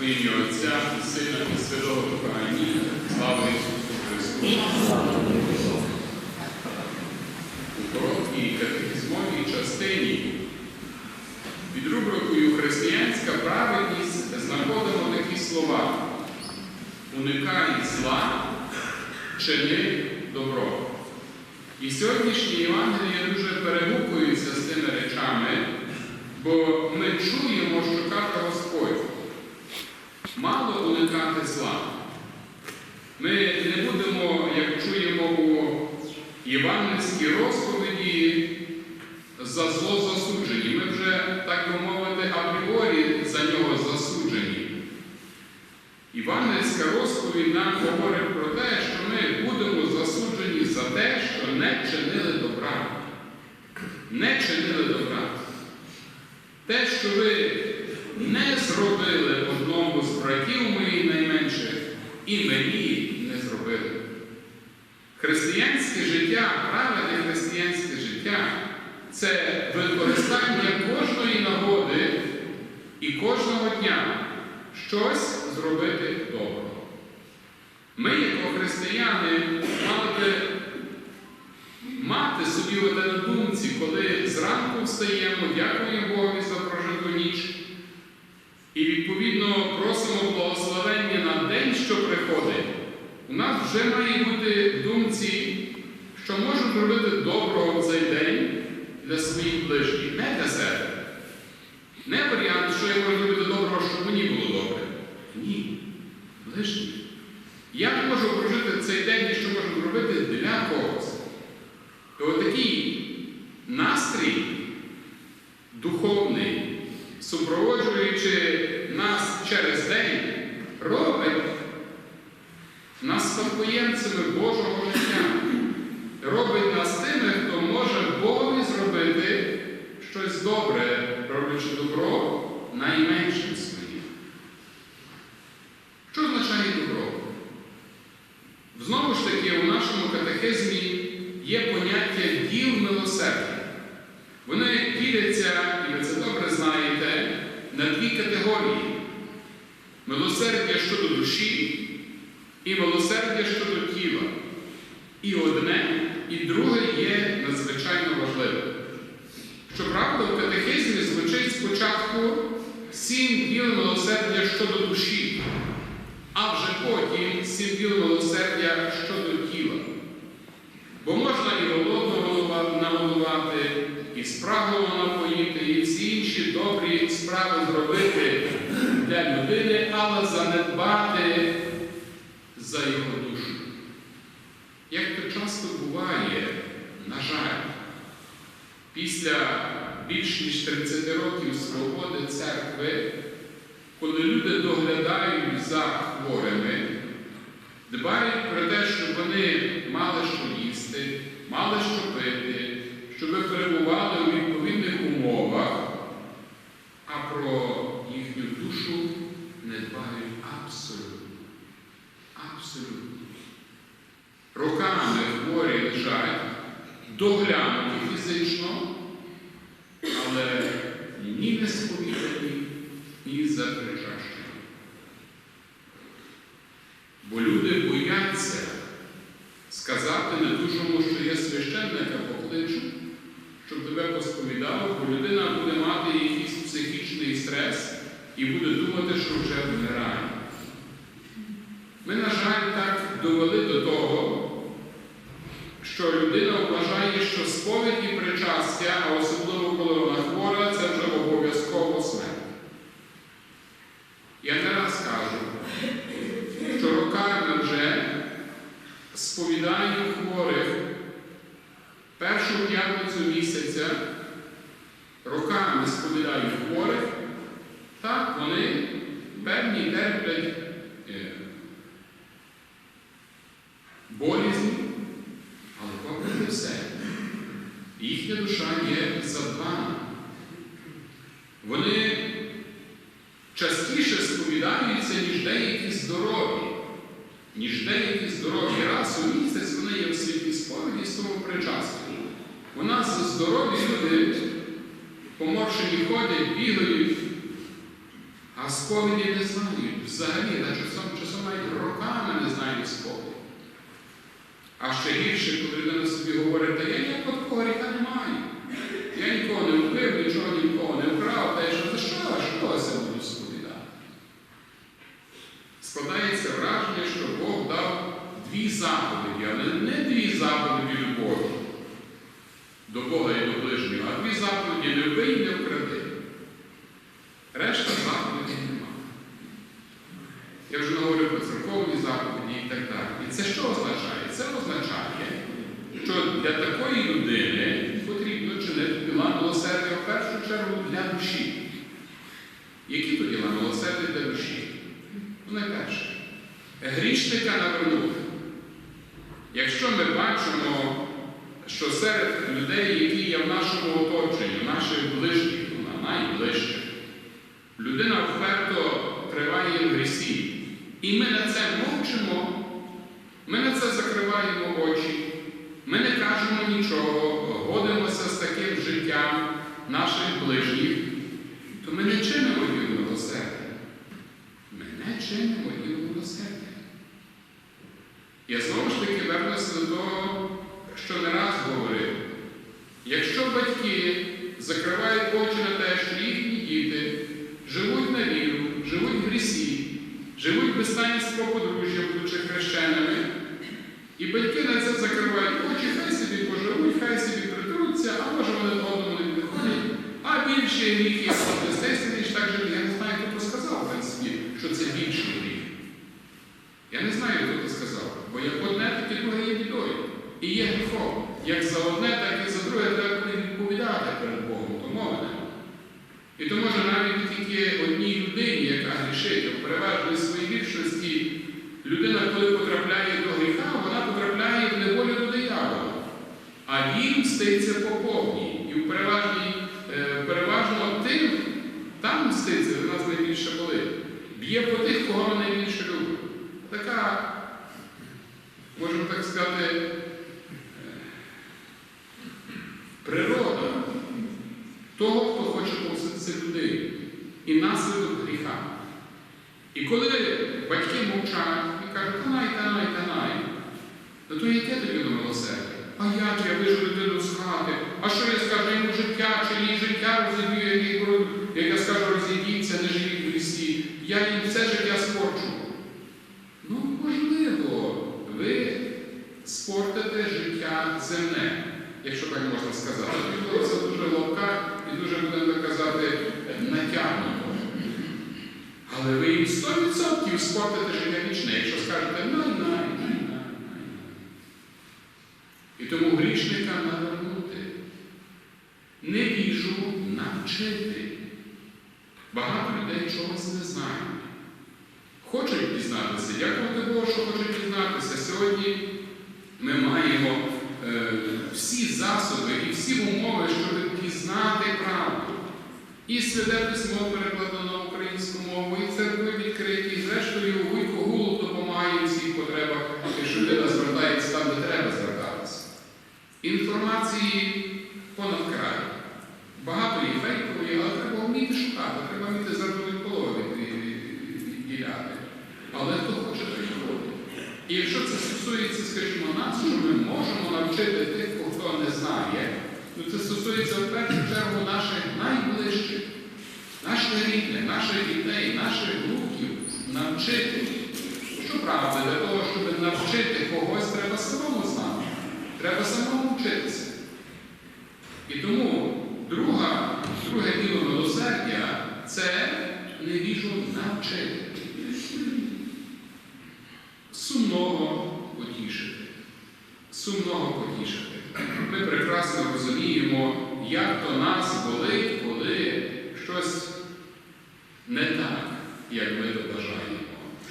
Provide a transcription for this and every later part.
У ім'я Отця і Сина і Святого Духа. Амінь. Слава Ісусу Христу. У короткій катехізмовій частині під рубрикою Християнська праведність знаходимо такі слова. Уникай зла, чини добро. І сьогоднішнє Євангеліє дуже перегукується з тими речами, бо ми чуємо, що каже Господь. Мало уникати зла. Ми не будемо, як чуємо у євангельській розповіді, за зло засуджені. Ми вже, так би мовити, апріорі за нього засуджені. Івангельська розповідь нам говорить про те, що ми будемо засуджені за те, що не чинили добра. Не чинили добра. Те, що ви не зробили одному з братів моїх найменших, і мені не зробили. Християнське життя, правильне християнське життя це використання кожної нагоди і кожного дня щось зробити добро. Ми, як християни, мали мати собі на думці, коли зранку встаємо, дякуємо Богові за просимо благословення на день, що приходить. У нас вже має бути в думці, що можу зробити доброго в цей день для своїх ближніх, не для себе. Не варіант, що я можу робити доброго, щоб мені було добре. Ні. Ближніх. Я можу прожити цей день і що можу зробити для когось. То такий настрій духовний, супроводжуючи нас через день, робить нас спадкоємцями Божого життя, робить нас тими, хто може Богові зробити щось добре, роблячи добро найменшим своїм. Що означає добро? Знову ж таки, у нашому катехизмі є поняття діл милосердя. Вони діляться, і ви це добре знаєте, на дві категорії: милосердя щодо душі і милосердя щодо тіла. І одне, і друге є надзвичайно важливим. Щоправда, в катехизмі звучить спочатку сім діл милосердя щодо душі, а вже потім сім діл милосердя щодо тіла. Бо можна і голодного нагодувати, і спраглого напоїти, і всі інші добрі справи зробити для людини, але занедбати за його душу. Як то часто буває, на жаль, після більш ніж 30 років свободи церкви, коли люди доглядають за хворими, дбають про те, щоб вони мали що їсти, мали що пити, щоб перебували у відповідних умовах, а про їхню душу не дбають абсолютно. Абсолютно. Роками хворі лежать, доглянуті фізично, але ні не сповідані, ні запричащені. Бо люди бояться сказати недужому, що є священника покличу, людина буде мати якийсь психічний стрес і буде думати, що вже вмирає. Ми, на жаль, так довели до того, що людина вважає, що сповідь і причастя, а особливо коли вона хвора, це вже обов'язково смерть. Я не раз кажу, що роками вже сповідаю хворих першу п'ятницю місяця, роками сповідаю хворих, так вони певні терплять е, болізні, але попри все, їхня душа є задбана. Вони частіше сповідаються, ніж деякі здорові, ніж деякі здорові. Раз у місяць вони є в світлі сповіді з того причастя. У нас здорові люди поморшені ходять, бігають, а сповіді не знають взагалі, на часом, часом навіть роками не знають сповіді. А ще гірше, коли людина собі говорить, та я ніякого такого гріха не маю. Я нікого не вбив, нічого нікого не вкрав, та я що, та що, що я себе буду сповідати? Складається враження, що Бог дав дві заповіді, але не дві заповіді любові до Бога і до ближнього, а дві заповіді вбий і не вкради. Решта заповідей нема. Я вже говорив про церковні заповіді і так далі. І це що означає? Це означає, що для такої людини потрібно чинити діла милосердя в першу чергу для душі. Які то діла милосердя для душі? Ну, найперше, грішника навернути. Бачимо, що серед людей, які є в нашому оточенні, наших ближніх, ну, найближчих, людина вперто триває в грісі, і ми на це мовчимо, ми на це закриваємо очі, ми не кажемо нічого, годимося з таким життям наших ближніх, то ми не чинимо діло милосердя. Ми не чинимо діло милосердя. Вернуся до що не раз говорив. Якщо батьки закривають очі на те, що їхні діти живуть на віру, живуть в грісі, живуть без таїнства подружжя, будучи хрещеними, і батьки на це закривають очі, хай собі поживуть, хай собі притруться, а може вони до одного не підходять, а більше гріх є ніж так же, я не знаю, хто то сказав, в що це більший гріх. Я не знаю, хто сказав, бо як одне, так і друге є бідою. І є гріхом. Як за одне, так і за друге треба буде відповідати перед Богом, то мови. І то може навіть тільки одній людині, яка грішить, в переважній своїй більшості, людина, коли потрапляє до гріха, вона потрапляє в неволю до диявола. А він мститься по повній. І в е, переважно тим, там мститься, де нас найбільше болить. Б'є по тих, кого ми найбільше любимо. Така, так сказати, е, природа того, хто хоче помститися людей. І наслідок гріха. І коли батьки мовчать і кажуть, та най, та най, та най, то то яке тобі до милосердя? А як я вижу дитину з хати? А що я скажу йому життя, чи її життя я- як я скажу, розійдіться, не живіть в лісі, я їм все життя спорчу. Ну, можливо, ви спортите життя земне, якщо так можна сказати. Можливо, Це дуже ловка і дуже будемо казати натягнуто. Але ви їм 100% спортите життя вічне, якщо скажете най, най, най, най, най. І тому грішника навернути, невіжу навчити. Багато людей чогось не знають. Хочуть дізнатися, дякувати Богу, що хочуть дізнатися. Сьогодні ми маємо е, всі засоби і всі умови, щоб пізнати правду. І святе письмо перекладено на українську мову, і церкви відкриті, і зрештою Вуйко Гулов допомагає у всіх потребах, якщо людина звертається там, де треба звертатися. Інформації понад край. Багато є фейкової, але треба вміти шукати, треба вміти зернові полови відділяти. Але хто хоче, той ходить. І якщо це скажімо, нас, що ми можемо навчити тих, хто не знає, то це стосується в першу чергу наших найближчих, наших рідних, наших дітей, наших внуків навчити. Що правда, для того, щоб навчити когось, треба самому знати. Треба самому вчитися. І тому друга, друге діло милосердя це невіжу навчити. Сумного потішити. Сумного потішити. Ми прекрасно розуміємо, як то нас болить, коли щось не так, як ми то бажаємо.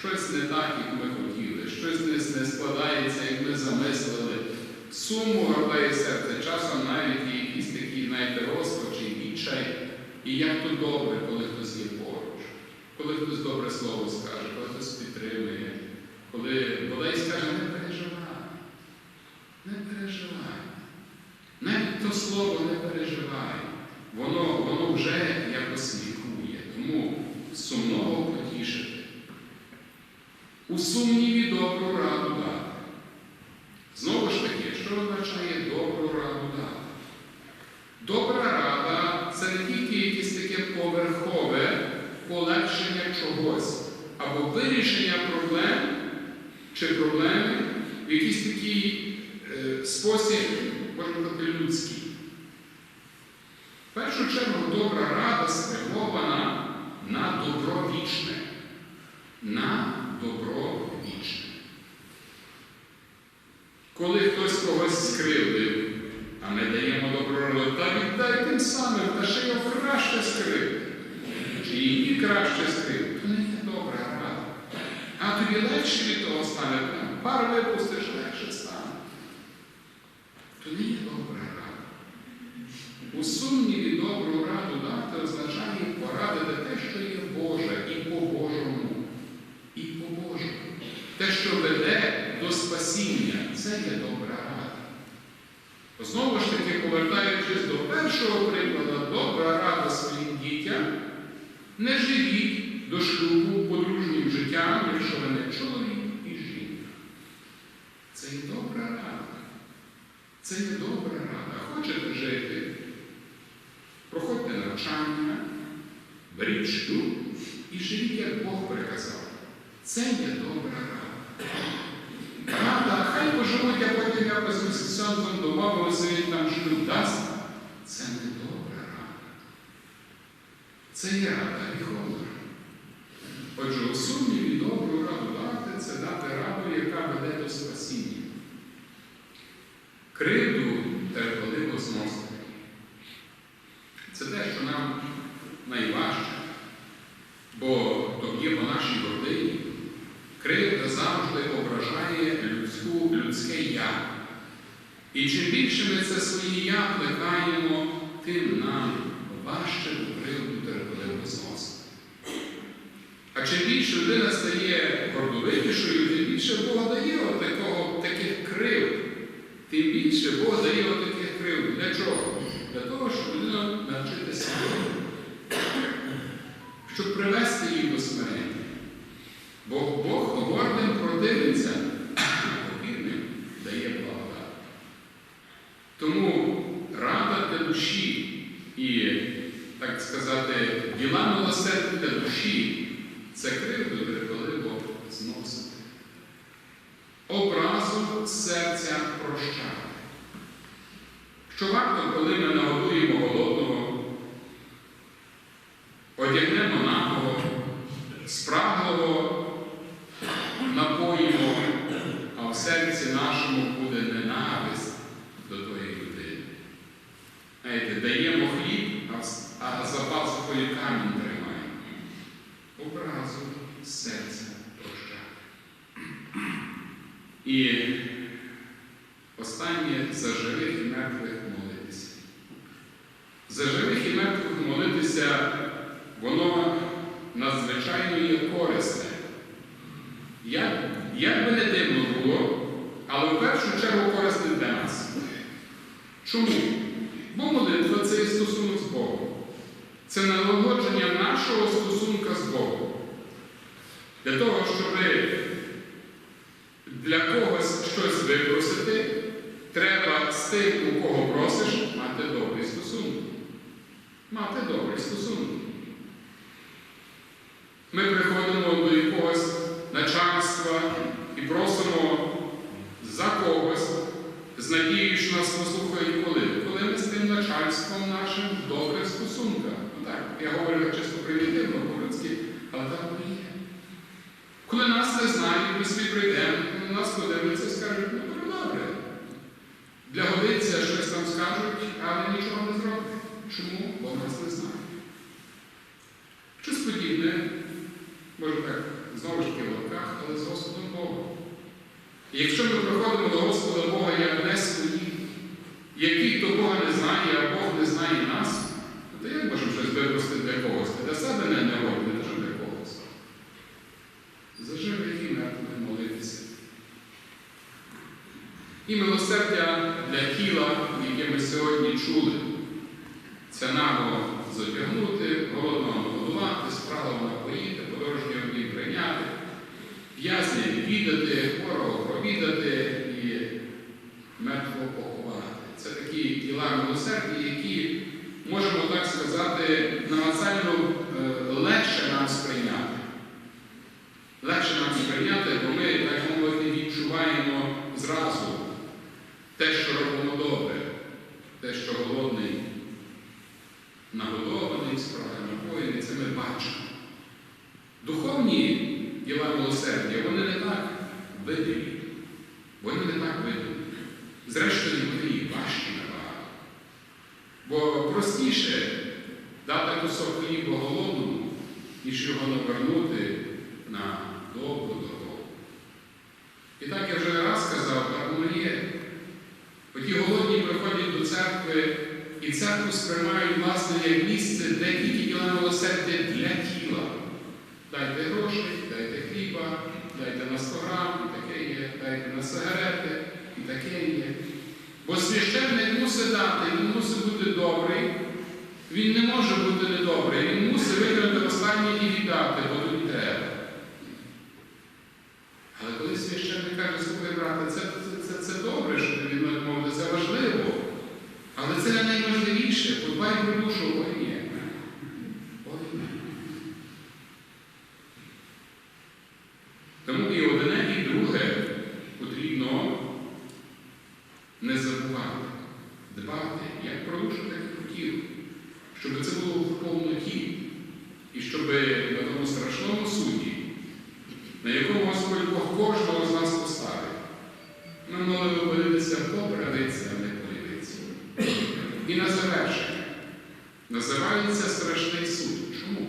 Щось не так, як ми хотіли, щось не, складається, як ми замислили. Суму гортає серце, часом навіть якісь такі, знаєте, розпачі, відчай. І як то добре, коли хтось є поруч, коли хтось добре слово скаже, коли хтось підтримує, коли бодай скаже, не переживай, не переживай. Навіть то слово не переживай. Воно, воно вже якось лікує. Тому сумного потішити. У сумніві добру раду дати. Знову ж таки, що означає добру раду дати? Добра рада це не тільки якесь таке поверхове полегшення чогось або вирішення проблем чи проблеми в якийсь такий е, спосіб, можна сказати, людський. В першу чергу добра рада спрямована на добро вічне. На добро вічне. Коли хтось когось скривдив, а ми даємо добро раду, та віддай тим самим, та ще його краще скривдив. Чи її краще скривдив, то не є добра рада. А тобі легше від того стане, пар випустиш, легше стане. Не є добра рада. У сумніві добру раду дати означає порадити те, що є Боже, і по-божому, і по-божому. Те, що веде до спасіння, це є добра рада. Знову ж таки, повертаючись до першого прикладу, добра рада своїм дітям, не живіть до шлюбу подружнім життям, якщо ви не чоловік і жінка. Це є добра рада. Це є добра рада. Хочете жити? Проходьте навчання, беріть шлюб і живіть, як Бог приказав. Це є добра рада. Рада, хай поживуть, а потім якось ми з Сьонзом домовилися, він нам шлюб дасть. Це не добра рада. Це є рада гріховна. Сумніві добру раду дати це дати раду, яка веде до спасіння. Кривду терпеливо зносити. Це те, що нам найважче, бо то є по нашій родині. Кривда завжди ображає людську, людське я. І чим більше ми це своє я плекаємо, тим нам важче кривду терпеливо зносити. Чим більше людина стає гордовитішою, тим більше Бог дає отакого, таких крив. Тим більше Бог дає отаких крив. Для чого? Для того, щоб людина навчитися, щоб привести її до смирення. Бо Бог гордим противиться, покірним дає благодать. Тому рада для душі і, так сказати, діла милосердя для душі це кривду терпеливо зносити. Образу серця прощати. Що варто, коли ми нагодуємо голодного, одягнемо нагого, спраглого, напоїмо, а в серці нашому буде ненависть до тої людини. Знаєте, даємо хліб, а с- а за пазухою камінь тримаємо. Образу серця прощати. І останнє за живих і мертвих молитися. За живих і мертвих молитися, воно надзвичайно є корисне. Як, як би не дивно було, але в першу чергу корисне для нас. Чому? Бо молитва це є стосунок з Богом. Це налагодження нашого стосунка з Богом. Для того, щоб для когось щось випросити, треба з тим, у кого просиш, мати добрий стосунок. Мати добрий стосунок. Ми приходимо до якогось начальства і просимо за когось, з надією, що нас послухають коли? Коли ми з тим начальством нашим в добрих стосунках. Ну так, я говорю чисто примітивно по-людськи, але так воно є. Коли нас не знають, ми собі прийдемо, на нас подивляться і скажуть, ну добре, добре. Для годиться щось там скажуть, але нічого не зроблять. Чому? Бо нас не знають. Щось подібне, може так, знову ж таки в лапках, але з Господом Богом. І якщо ми приходимо до Господа Бога як не свої, які хто Бога не знає, а Бог не знає нас, то як можемо щось випросити для когось? Для себе не робимо, не дуже для когось. За живих і мертвих молитися. І милосердя для тіла, яке ми сьогодні чули. Це наго зодягнути, голодного нагодувати. погодувати, справа напоїти, подорожнього дім прийняти, в'язня відвідати, хворого провідати і мертвого поховати. Це такі діла милосердя, які, можемо так сказати, намацально е, легше нам сприйняти. Легше нам сприйняти, бо ми, так мовити, відчуваємо зразу те, що робимо добре, те, що голодний, нагодований, справа напоєний, це ми бачимо. Духовні діла милосердя, вони не так видимі, вони не так видимі. Зрештою, вони і важчі набагато. Бо простіше дати кусок хліба голодному, ніж його навернути на довгу дорогу. І так я вже раз сказав, так воно є. Оті голодні приходять до церкви і церкву сприймають, власне, як місце, де тільки діла милосердя для тіла. Дайте грошей, дайте хліба, дайте на 100 грам, таке є, дайте на сигарети, таке є. Бо священник мусить дати, він мусить бути добрий, він не може бути недобрий, він мусить виконати останнє і віддати, бо тобі треба. Але коли священник каже, слухай, брате, це, це, це, це добре, що ти від мене це важливо. Але це не найважливіше. Подбай про душу, ой ні. Ой ні. Тому і одне, і друге потрібно не забувати, дбати як про душу, так і про тіло, щоб це було в повноті, і щоб на тому страшному суді, на якому Господь Бог кожного з нас поставить, ми могли би подивитися по правиці, а не по лівиці. І на завершення називається страшний суд. Чому?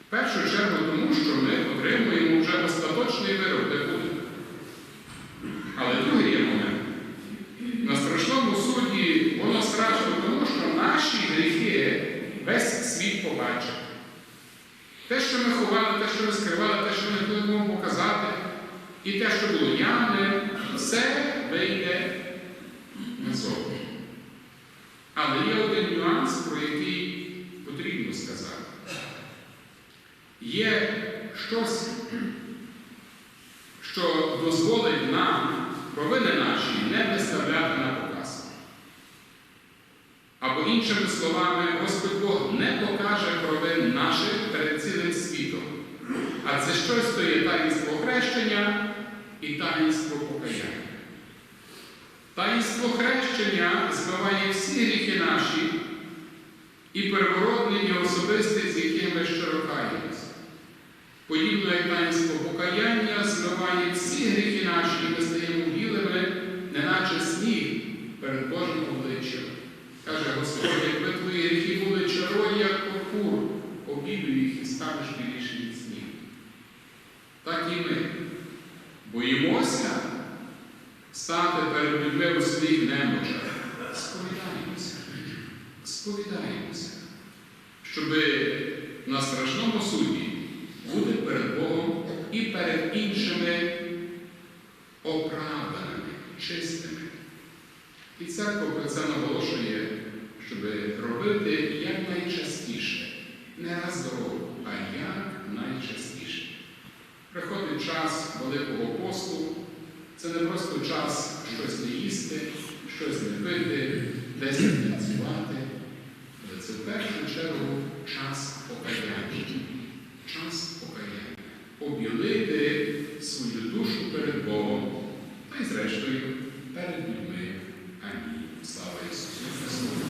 В першу чергу тому, що ми отримуємо вже остаточний вирок, де буде. Але другий є момент. На страшному суді воно страшно, тому що наші гріхи весь світ побачить. Те, що ми ховали, те, що ми скривали, те, що ми не будемо показати, і те, що було явне, все вийде назовні. Але є один нюанс, про який потрібно сказати. Є щось, що дозволить нам провини наші не виставляти на показ. Або іншими словами, Господь Бог не покаже провин наших перед цілим світом. А це щось то є таїнство хрещення і таїнство покаяння. Таїнство хрещення змиває всі гріхи наші і первородний, і особистий, з яким ми щиро каємося. Подібно як таїнство покаяння змиває всі гріхи наші, і ми стаємо білими, неначе сніг перед Божим обличчям. Каже Господь, якби твої гріхи були червоні, як пурпур, обілюй їх і станеш снігу. Так і ми боїмося стати перед людьми у своїх немочах. Сповідаємося, сповідаємося, щоб на страшному суді бути перед Богом і перед іншими оправданими, чистими. І церква про це наголошує, щоб робити якнайчастіше, не раз до року, а як найчастіше. Приходить час Великого посту, це не просто час щось не їсти, щось не пити, десь не працювати, але це в першу чергу час покаяння.